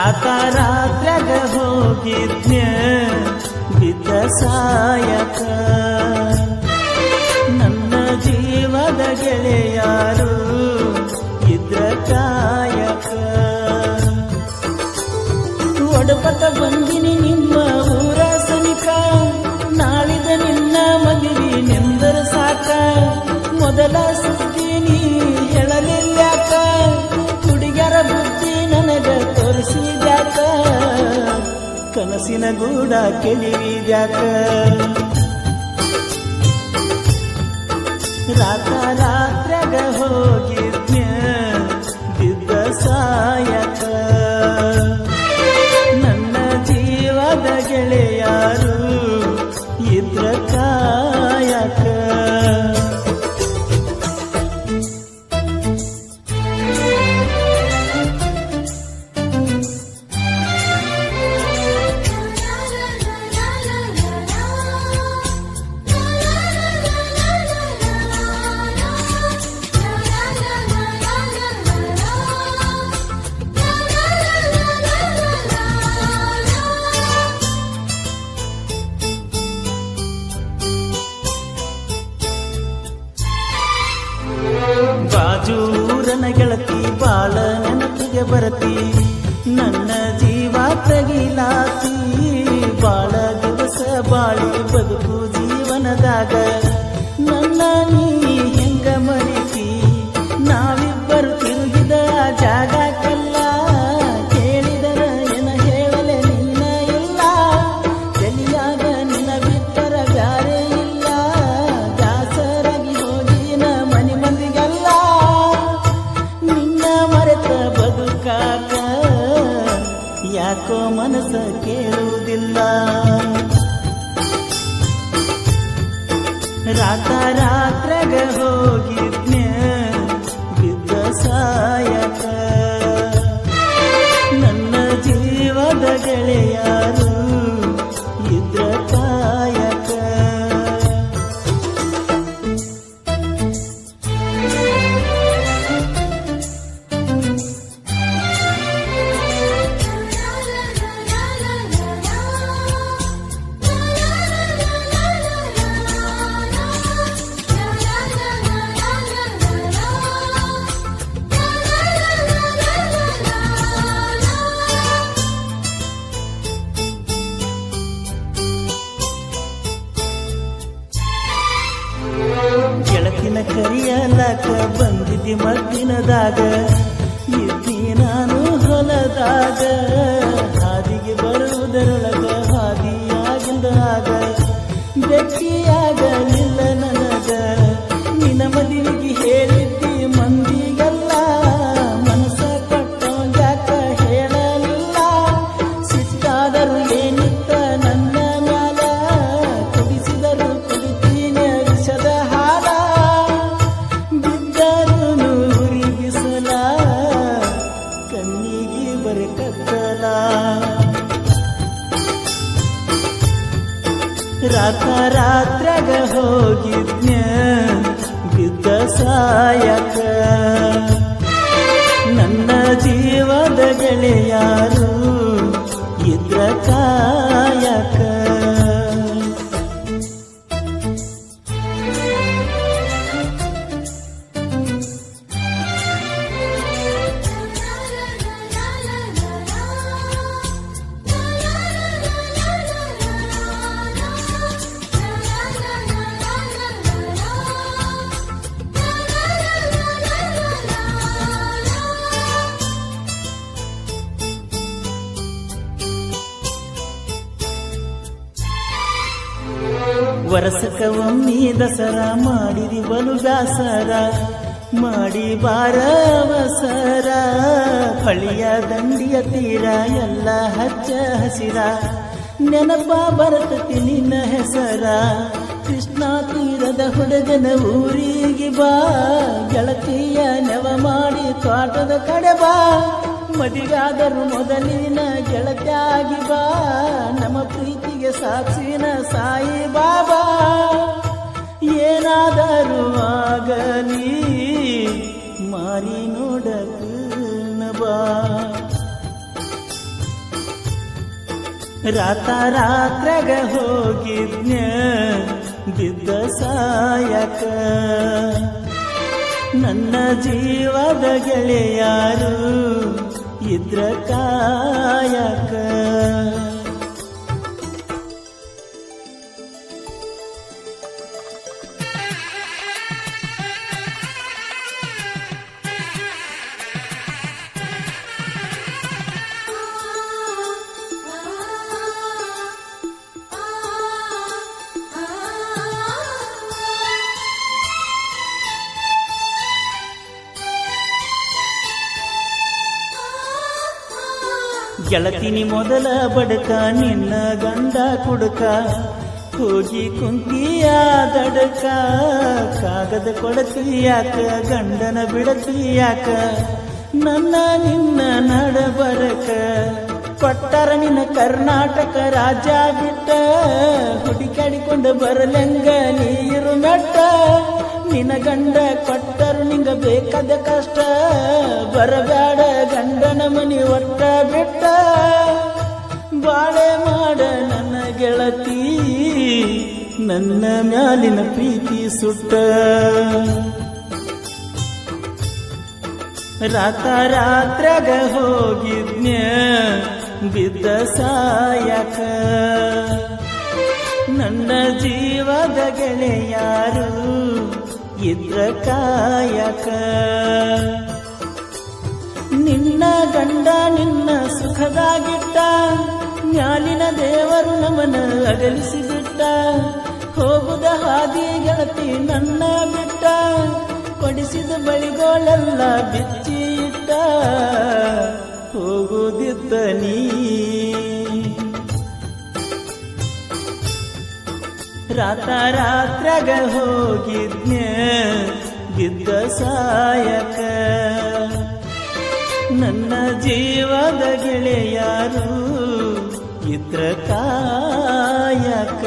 ರಾತ ರಾತ್ರಾಗ ಹೋಗಿದ್ನ್ಯ ಬಿದ್ದ ಸಾಯಕ. ನನ್ನ ಜೀವದ ಗೆಳೆಯಾರು ಇದ್ರ ಕಾಯಕ. ಒಡಪತ ಬಂದಿನಿ ಕನಸಿನ ಗೂಡ ಕೆಳಿವಿದ್ಯಾಕ ರಾತ ರಾತ್ರಾಗ ಹೋಗಿದ್ನ್ಯ ಬಿದ್ದ ಸಾಯಕ ಯಾಕೋ ಮನಸ ಕೇಳುವುದಿಲ್ಲ. ರಾತ ರಾತ್ರಗ ಹೋಗಿದ್ನೆ ಬಿದ್ದ ಸಾಯಕ ನನ್ನ ಜೀವದ ಗೆಳೆಯಾರು ಮದ್ದಿನದಾಗ ಇದ್ದಿ ನಾನು ಹೊಲದಾಗ. ಬರಕತ್ತಲ ರಾತ ರಾತ್ರಗ ಹೋಗಿದ್ನ್ಯ ಬಿದ್ದ ಸಾಯಕ. ನನ್ನ ಜೀವದ ಗೆಳೆಯಾರು ವರಸಕ ಒಮ್ಮಿ ದಸರಾ ಮಾಡಿರಿ ಬಲು ದಾಸರ ಮಾಡಿ ಬಾರವಸರ. ಹಳಿಯ ದಂಡಿಯ ತೀರ ಎಲ್ಲ ಹಚ್ಚ ಹಸಿರ. ನೆನಪ ಬರತತಿ ನಿನ್ನ ಹೆಸರ. ಕೃಷ್ಣ ತೀರದ ಹುಡುಗನ ಊರಿಗೆ ಬಾ. ಗೆಳತಿಯ ನೆವ ಮಾಡಿ ತೋಟದ ಕಡೆ ಬಾ. ಮದಿಗಾದರು ಮೊದಲಿನ ಗೆಳತಿಯಾಗಿ ಬಾ. ನಮ್ಮ ಪ್ರೀತಿಗೆ ಸಾಕ್ಷಿನ ಸಾಯಿ ಬಾಬಾ. ಏನಾದರೂ ಆಗಲಿ, ಮಾರಿ ನೋಡಬಾ ರಾತ ರಾತ್ರಗ ಹೋಗಿದ್ನ, ಬಿದ್ದ ಸಾಯಕ. ನನ್ನ ಜೀವದ ಗೆಳೆಯಾರು ಇದ್ರ ಕಾಯಕ ಗೆಳತಿನಿ ಮೊದಲ ಬಡಕ, ನಿನ್ನ ಗಂಡ ಕುಡಕ ಹೋಗಿ ಕುಂತಿಯ ದಡಕ, ಕಾಗದ ಕೊಡತಿಯಾಕ ಗಂಡನ ಬಿಡತಿಯಾಕ ನನ್ನ ನಿನ್ನ ನಡಬರಕ, ಕೊಟ್ಟರ ನಿನ್ನ ಕರ್ನಾಟಕ ರಾಜ ಬಿಟ್ಟ, ಹುಡುಕಾಡಿಕೊಂಡು ಬರಲೆಂಗ ನೀರು ಮೆಟ್ಟ ನಿನ್ನ ಗಂಡ ಕೊಟ್ಟರು ನಿಂಗ ಬೇಕಾದ ಕಷ್ಟ. ಬರಬೇಡ ಗಂಡನ ಮನಿ ಒಟ್ಟ ಬಿಟ್ಟ. ಬಾಳೆ ಮಾಡ ನನ್ನ ಗೆಳತಿ, ನನ್ನ ಮ್ಯಾಲಿನ ಪ್ರೀತಿ ಸುಟ್ಟ. ರಾತ ರಾತ್ರಗ ಹೋಗಿದ್ನ್ಯ, ಬಿದ್ದ ಸಾಯಕ. ನನ್ನ ಜೀವದ ಗೆಳೆಯಾರು ಇದ್ರ ಕಾಯಕ ನಿನ್ನ ಗಂಡ ನಿನ್ನ ಸುಖದಾಗಿಟ್ಟ ಮ್ಯಾಲಿನ ದೇವರು ನಮನ ಅಗಲಿಸಿಬಿಟ್ಟ. ಹೋಗುದ ಹಾದಿ ಗೆಳತಿ ನನ್ನ ಬಿಟ್ಟ, ಕೊಡಿಸಿದ ಬಳಿಗೋಳೆಲ್ಲ ಬಿಚ್ಚಿ ಇಟ್ಟ ಹೋಗುದಿದ್ದ ನೀ. ರಾತ ರಾತ್ರಗ ಹೋಗಿದ್ನ್ಯ ಬಿದ್ದ ಸಾಯಕ ನನ್ನ ಜೀವದ ಗೆಳೆಯಾರು ಇದ್ರ ಕಾಯಕ